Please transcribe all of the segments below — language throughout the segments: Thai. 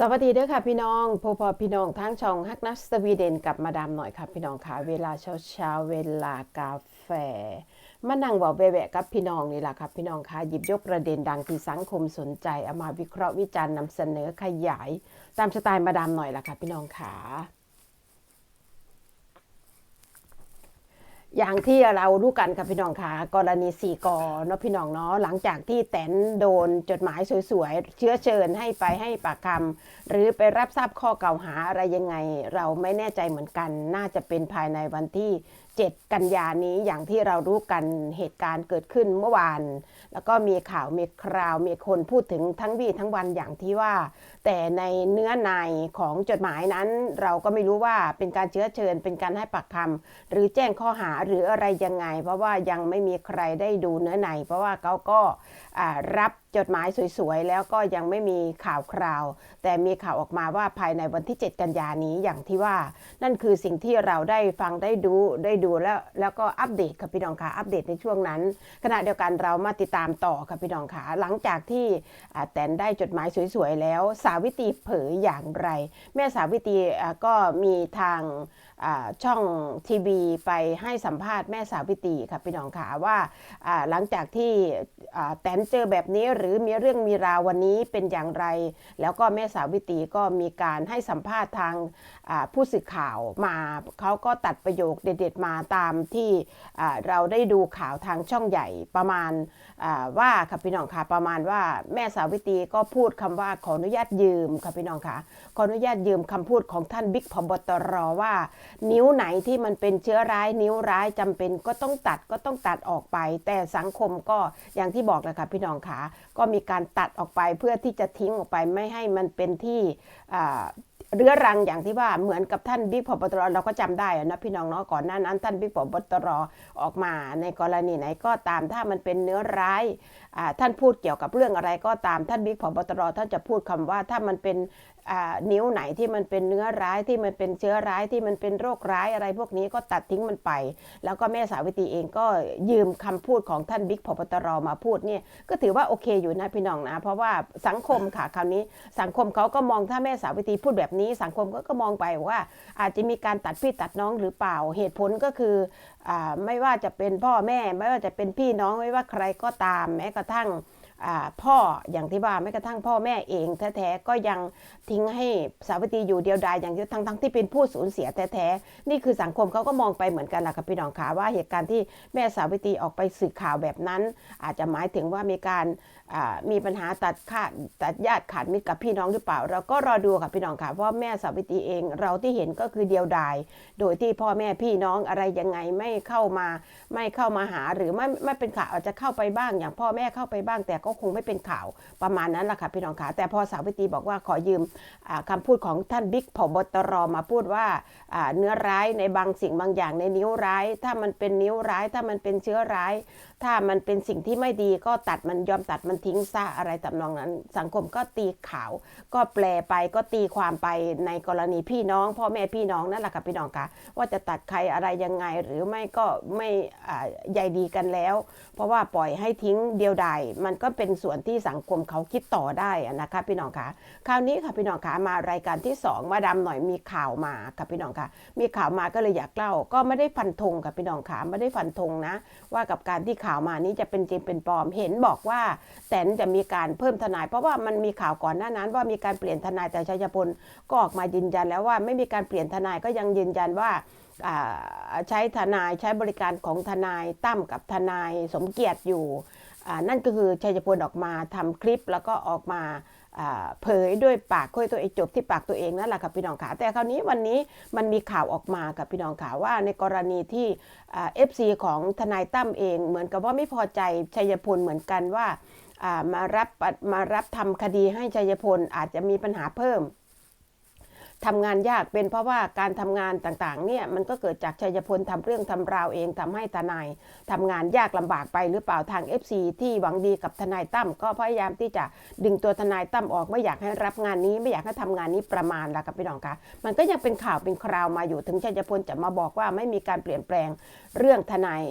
สวัสดีเด้อค่ะพี่น้องพอพอพี่น้องทั้งช่องฮักนัสสวีเดนกับมาดามหน่อยค่ะพี่น้องค่ะเวลาเช้าเช้าเวลากาแฟมานั่งเบาแวะกับพี่น้องนี่แหละค่ะพี่น้องค่ะหยิบยกประเด็นดังที่สังคมสนใจเอามาวิเคราะห์วิจารณ์นำเสนอขยาย ตามสไตล์มาดามหน่อยล่ะค่ะพี่น้องค่ะ อย่างที่เรารู้กันค่ะพี่น้องค่ะกรณีสี่กอเนาะพี่น้องเนาะหลังจากที่แตนโดนจดหมายสวยๆ เชื้อเชิญให้ไปให้ปากคำหรือไปรับทราบข้อกล่าวหาอะไรยังไง เราไม่แน่ใจเหมือนกัน น่าจะเป็นภายในวันที่ 7 กันยานี้อย่างที่เรารู้กันเหตุการณ์เกิดขึ้นเมื่อวาน แล้วก็มีข่าวมีคราวมีคนพูดถึงทั้งวี่ทั้งวันอย่างที่ว่า แต่ในเนื้อในของจดหมายนั้น เราก็ไม่รู้ว่าเป็นการเชื้อเชิญ เป็นการให้ปากคำหรือแจ้งข้อหาหรืออะไรยังไง เพราะว่ายังไม่มีใครได้ดูเนื้อใน เพราะว่าเขาก็รับ จดหมายสวยๆ แล้วก็ยังไม่มีข่าวคราว แต่มีข่าวออกมาว่าภายในวันที่ 7 กันยานี้อย่างที่ว่า นั่นคือสิ่งที่เราได้ฟังได้ดูได้ดูแล้วแล้วก็อัปเดตค่ะพี่น้องค่ะอัปเดตในช่วงนั้น ขณะเดียวกันเรามาติดตามต่อค่ะพี่น้องค่ะหลังจากที่แตนได้จดหมายสวยๆ แล้ว สาวิตรีเผยอย่างไร แม่สาวิตรีก็มีทางช่องทีวีไปให้สัมภาษณ์แม่สาวิตีค่ะพี่น้องค่ะว่าหลังจากที่แตนเจอแบบนี้หรือมีเรื่องมีราววันนี้เป็นอย่างไร แล้วก็แม่สาวิตีก็มีการให้สัมภาษณ์ทางผู้สื่อข่าวมาเขาก็ตัดประโยคเด็ดๆมาตามที่เราได้ดูข่าวทางช่องใหญ่ประมาณว่าค่ะพี่น้องค่ะประมาณว่าแม่สาวิตีก็พูดคำว่าขออนุญาตยืมค่ะพี่น้องค่ะขออนุญาตยืมคำพูดของท่านบิ๊กพบตรว่านิ้วไหนที่มันเป็นเชื้อร้ายนิ้วร้ายจำเป็นก็ต้องตัดก็ต้องตัดออกไป แต่สังคมก็อย่างที่บอกแหละค่ะพี่น้องค่ะก็มีการตัดออกไปเพื่อที่จะทิ้งออกไปไม่ให้มันเป็นที่เรื้อรังอย่างที่ว่าเหมือนกับท่านบิ๊กพบตรเราก็จำได้นะพี่น้องเนาะก่อนหน้านั้น ท่านบิ๊กพบตรออกมาในกรณีไหนก็ตามถ้ามันเป็นเนื้อร้ายท่านพูดเกี่ยวกับเรื่องอะไรก็ตามท่านบิ๊กพบตรท่านจะพูดคำว่าถ้ามันเป็น นิ้วไหนที่มันเป็นเนื้อร้ายที่มันเป็นเชื้อร้ายที่มันเป็นโรคร้ายอะไรพวกนี้ก็ตัดทิ้งมันไป แล้วก็แม่สาวิตรีเองก็ยืมคำพูดของท่านบิ๊กพบตรมาพูดเนี่ยก็ถือว่าโอเคอยู่นะพี่น้องนะ เพราะว่าสังคมค่ะคราวนี้สังคมเขาก็มองถ้าแม่สาวิตรีพูดแบบนี้ สังคมก็ก็มองไปว่า อาจจะมีการตัดพี่ตัดน้องหรือเปล่าเหตุผลก็คืออไม่ว่าจะเป็นพ่อแม่ ไม่ว่าจะเป็นพี่น้องไม่ว่าใครก็ตามแม้กระทั่ง พ่ออย่างที่ว่าแม้กระทั่งพ่อแม่เองแท้ๆก็ยังทิ้งให้สาวิตรีอยู่เดียวดายอย่างที่ทั้งๆที่เป็นผู้สูญเสียแท้ๆนี่คือสังคมเขาก็มองไปเหมือนกันล่ะค่ะพี่น้องขาว่าเหตุการณ์ที่แม่สาวิตรีออกไปสื่อข่าวแบบนั้น อาจจะหมายถึงว่ามีการ มีปัญหาตัดขาดตัดญาติขาดมิตรกับพี่น้องหรือเปล่า เราก็รอดูค่ะพี่น้องค่ะเพราะแม่สาวิตรีเองเราที่เห็นก็คือเดียวดาย โดยที่พ่อแม่พี่น้องอะไรยังไงไม่เข้ามาไม่เข้ามาหาหรือไม่ไม่เป็นข่าวอาจจะเข้าไปบ้าง อย่างพ่อแม่เข้าไปบ้าง แต่ก็คงไม่เป็นข่าวประมาณนั้นแหละค่ะพี่น้องค่ะแต่พอสาวิตรีบอกว่าขอยืมอ่าคำพูดของท่านบิ๊กผบตรมาพูดว่าเนื้อร้ายในบางสิ่งบางอย่างในนิ้วร้าย ถ้ามันเป็นนิ้วร้าย ถ้ามันเป็นเชื้อร้ายถ้ามันเป็นสิ่งที่ไม่ดีก็ตัดมันยอมตัดมันทิ้งซะอะไรทำนองนั้น สังคมก็ตีข่าว ก็แปลไปก็ตีความไปในกรณีพี่น้อง พ่อแม่พี่น้องนั่นแหละค่ะพี่น้องค่ะว่าจะตัดใครอะไรยังไงหรือไม่ก็ไม่อ่าใยดีกันแล้ว เพราะว่าปล่อยให้ทิ้งเดียวดายมันก็เป็นส่วนที่สังคมเขาคิดต่อได้นะคะพี่น้องค่ะคราวนี้ค่ะพี่น้องค่ะมารายการที่สองมาดาหน่อยมีข่าวมาค่ะพี่น้องค่ะมีข่าวมาก็เลยอยากเล่าก็ไม่ได้ฟันธงค่ะพี่น้องค่ะไม่ได้ฟันธงนะ ว่ากับการที่ข่าวมานี้จะเป็นจริงเป็นปลอม เห็นบอกว่าแตนจะมีการเพิ่มทนาย เพราะว่ามันมีข่าวก่อนหน้านั้น ว่ามีการเปลี่ยนทนายแต่ชัยพลก็ออกมายืนยันแล้วว่าไม่มีการเปลี่ยนทนายก็ยังยืนยันว่าใช้ทนายใช้บริการของทนายตั้มกับทนายสมเกียรติอยู่นั่นก็คือชัยพลออกมาทำคลิปแล้วก็ออกมา เผยด้วยปากคุยตัวเองจบที่ปากตัวเองนั่นแหละค่ะพี่น้องขาแต่คราวนี้วันนี้มันมีข่าวออกมากับพี่น้องขาว่าในกรณีที่เอฟซีของทนายตั้มเอง เหมือนกับว่าไม่พอใจชัยพลเหมือนกันว่าอ่ามารับมารับทำคดีให้ชัยพลอาจจะมีปัญหาเพิ่ม ทำงานยากเป็นเพราะว่าการทำงานต่างๆเนี่ยมันก็เกิดจากชัยพลทำเรื่องทำราวเองทำให้ทนายทำงานยากลำบากไปหรือเปล่าทาง FC ที่หวังดีกับทนายตั้มก็พยายามที่จะดึงตัวทนายตั้มออกไม่อยากให้รับงานนี้ ไม่อยากให้ทำงานนี้ประมาณละกับพี่น้องคะมันก็ยังเป็นข่าวเป็นคราวมาอยู่ถึงชัยพลจะมาบอกว่าไม่มีการเปลี่ยนแปลงเรื่องทนาย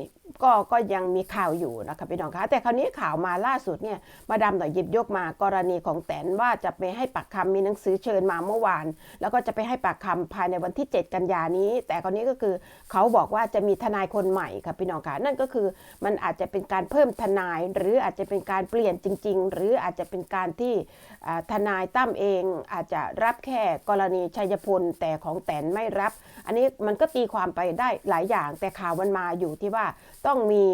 ก็ก็ยังมีข่าวอยู่นะคะพี่น้องคะแต่คราวนี้ข่าวมาล่าสุดเนี่ยมาดามหน่อยหยิบยกมากรณีของแตนว่าจะไปให้ปากคำมีหนังสือเชิญมาเมื่อวาน แล้วก็จะไปให้ปากคำภายในวันที่ 7 กันยานี้ แต่คราวนี้ก็คือเขาบอกว่าจะมีทนายคนใหม่ค่ะพี่น้องคะนั่นก็คือมันอาจจะเป็นการเพิ่มทนาย หรืออาจจะเป็นการเปลี่ยนจริง ๆ หรืออาจจะเป็นการที่ทนายตั้มเองอาจจะรับแค่กรณีชัยพลแต่ของแตนไม่รับ อันนี้มันก็ตีความไปได้หลายอย่าง แต่ข่าวมันมาอยู่ที่ว่าต้องมี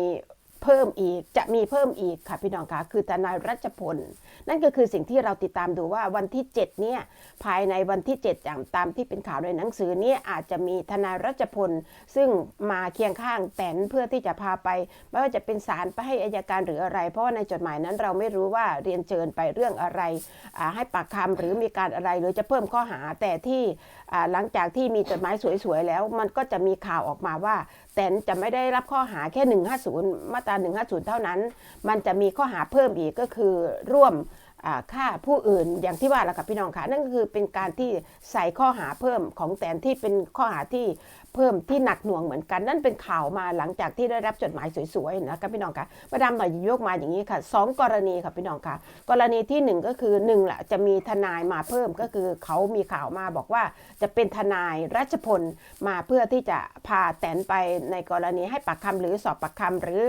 เพิ่มอีกจะมีเพิ่มอีกค่ะพี่น้องคะคือทนายรัชพล นั่นก็คือสิ่งที่เราติดตามดูว่าวันที่ 7 เนี่ย ภายในวันที่ 7 อย่างตามที่เป็นข่าวในหนังสือเนี่ยอาจจะมีทนายรัชพล ซึ่งมาเคียงข้างแตนเพื่อที่จะพาไป ไม่ว่าจะเป็นศาลไปให้อายการหรืออะไร เพราะว่าในจดหมายนั้นเราไม่รู้ว่าเรียนเชิญไปเรื่องอะไรอ่าให้ปากคำหรือมีการอะไรหรือจะเพิ่มข้อหาแต่ที่อ่าหลังจากที่มีจดหมายสวยๆแล้ว มันก็จะมีข่าวออกมาว่าแตนจะไม่ได้รับข้อหาแค่ 150 มาตรา150 เท่านั้น มันจะมีข้อหาเพิ่มอีกก็คือร่วมฆ่าผู้อื่นอย่างที่ว่าแล้วกับพี่น้องค่ะนั่นก็คือเป็นการที่ใส่ข้อหาเพิ่มของแตนที่เป็นข้อหาที่ เพิ่มที่หนักหน่วงเหมือนกัน นั่นเป็นข่าวมาหลังจากที่ได้รับจดหมายสวยๆนะคะพี่น้องค่ะมาดามหน่อยยกมาอย่างนี้ค่ะสองกรณีค่ะพี่น้องคะกรณีที่หนึ่งก็คือหนึ่งแหละจะมีทนายมาเพิ่มก็คือเขามีข่าวมาบอกว่าจะเป็นทนายรัชพลมาเพื่อที่จะพาแตนไปในกรณีให้ปากคำหรือสอบปากคำหรือ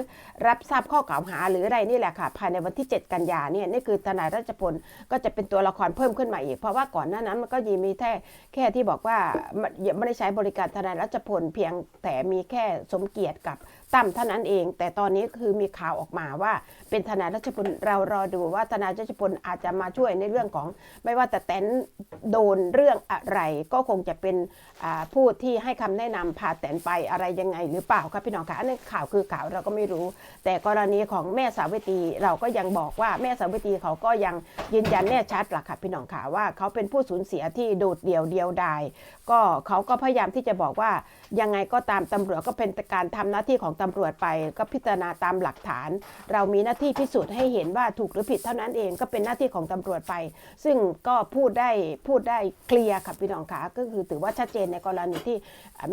รับทราบข้อกล่าวหาหรืออะไรนี่แหละค่ะ ภายในวันที่ 7 กันยาเนี่ยนี่คือทนายรัชพลก็จะเป็นตัวละครเพิ่มขึ้นมาอีก เพราะว่าก่อนหน้านั้นมันก็ยังมีแค่แค่ที่บอกว่าไม่ไม่ได้ใช้บริการทนายรัชพลเพียงแต่มีแค่สมเกียรติกับ ตั้มเท่านั้นเอง แต่ตอนนี้คือมีข่าวออกมาว่า เป็นทนายรัชพลเรารอดูว่าทนายรัชพลอาจจะมาช่วยในเรื่องของ ไม่ว่าแต่แตนโดนเรื่องอะไร ก็คงจะเป็นผู้ที่ให้คำแนะนำพาแตนไปอะไรยังไงหรือเปล่าครับพี่น้องคะอันนี้ข่าวคือข่าวเราก็ไม่รู้ แต่กรณีของแม่สาวิตรีเราก็ยังบอกว่าแม่สาวิตรีเขาก็ยังยืนยันแน่ชัดล่ะค่ะพี่น้องค่ะว่าเขาเป็นผู้สูญเสียที่โดดเดี่ยวเดียวดายก็เขาก็พยายามที่จะบอกว่ายังไงก็ตามตำรวจก็เป็นการทำหน้าที่ของตำรวจไปก็พิจารณาตามหลักฐาน เรามีหน้าที่พิสูจน์ให้เห็นว่าถูกหรือผิดเท่านั้นเองก็เป็นหน้าที่ของตำรวจไป ซึ่งก็พูดได้พูดได้เคลียร์ค่ะพี่น้องค่ะก็คือถือว่าชัดเจนในกรณีที่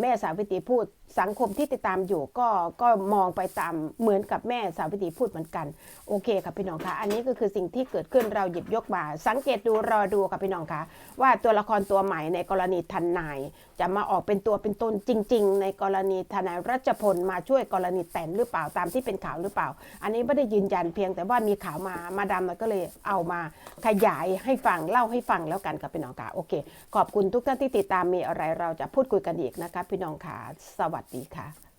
แม่สาวิตรีพูดสังคมที่ติดตามอยู่ก็ก็มองไปตามเหมือนกับแม่สาวิตรีพูดเหมือนกัน โอเคค่ะพี่น้องคะอันนี้ก็คือสิ่งที่เกิดขึ้นเราหยิบยกมาสังเกตดูรอดูค่ะพี่น้องคะว่าตัวละครตัวใหม่ในกรณีทนาย จะมาออกเป็นตัวเป็นตนจริง ๆ ในกรณีทนายรัชพลมาช่วยกรณีแต่นหรือเปล่าตามที่เป็นข่าวหรือเปล่า อันนี้ไม่ได้ยืนยันเพียงแต่ว่ามีข่าวมามาดามก็เลยเอามาขยายให้ฟังเล่าให้ฟังแล้วกันกับพี่น้องคะโอเค ขอบคุณทุกท่านที่ติดตามมีอะไรเราจะพูดคุยกันอีกนะคะพี่น้องค่ะสวัสดีค่ะ